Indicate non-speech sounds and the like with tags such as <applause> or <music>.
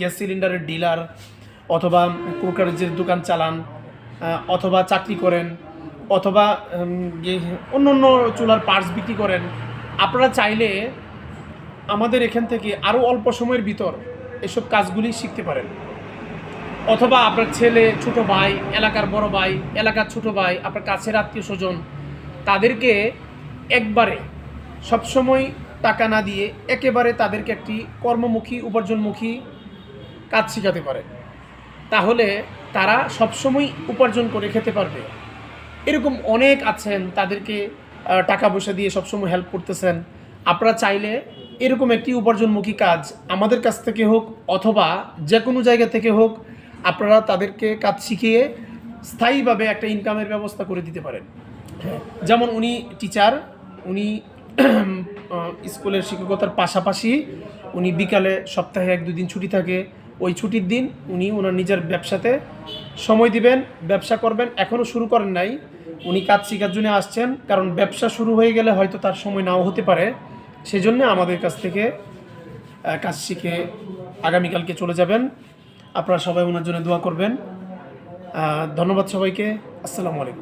Gas সিলিন্ডারের dealer অথবা কুকারের দোকান চালান অথবা চাকরি করেন, অথবা অন্য অন্য চুলার পার্টস বিক্রি করেন। আপনারা চাইলে আমাদের এখান থেকে আরও অল্প সময়ের ভিতর এসব কাজগুলি শিখতে পারেন। অথবা আপনার ছেলে, ছোট ভাই, এলাকার বড় ভাই, এলাকার ছোট ভাই, আপনার কাছের আত্মীয় স্বজন, তাদেরকে একবারে সবসময় টাকা না দিয়ে একেবারে তাদেরকে একটি কর্মমুখী, উপার্জনমুখী কাজ শেখাতে পারে। তাহলে তারা সবসময় উপার্জন করে খেতে পারবে। এরকম অনেক আছেন তাদেরকে টাকা পয়সা দিয়ে সবসময় হেল্প করতেছেন। আপনারা চাইলে এরকম একটি উপার্জনমুখী কাজ আমাদের কাছ থেকে হোক অথবা যে কোনো জায়গা থেকে হোক, আপনারা তাদেরকে কাজ শিখিয়ে স্থায়ীভাবে একটা ইনকামের ব্যবস্থা করে দিতে পারেন। যেমন উনি টিচার উনি <clears throat> স্কুলের শিক্ষকতার পাশাপাশি উনি বিকালে সপ্তাহে এক দুদিন ছুটি থাকে। ওই ছুটির দিন উনি ওনার নিজের ব্যবসাতে সময় দিবেন, ব্যবসা করবেন এখনও শুরু করেন নাই। উনি কাজ শেখার জন্য আসছেন, কারণ ব্যবসা শুরু হয়ে গেলে হয়তো তার সময় নাও হতে পারে। সেজন্য আমাদের কাছ থেকে কাজ শিখে আগামীকালকে চলে যাবেন। আপনারা সবাই ওনার জন্য দোয়া করবেন। ধন্যবাদ সবাইকে। আসসালামু আলাইকুম।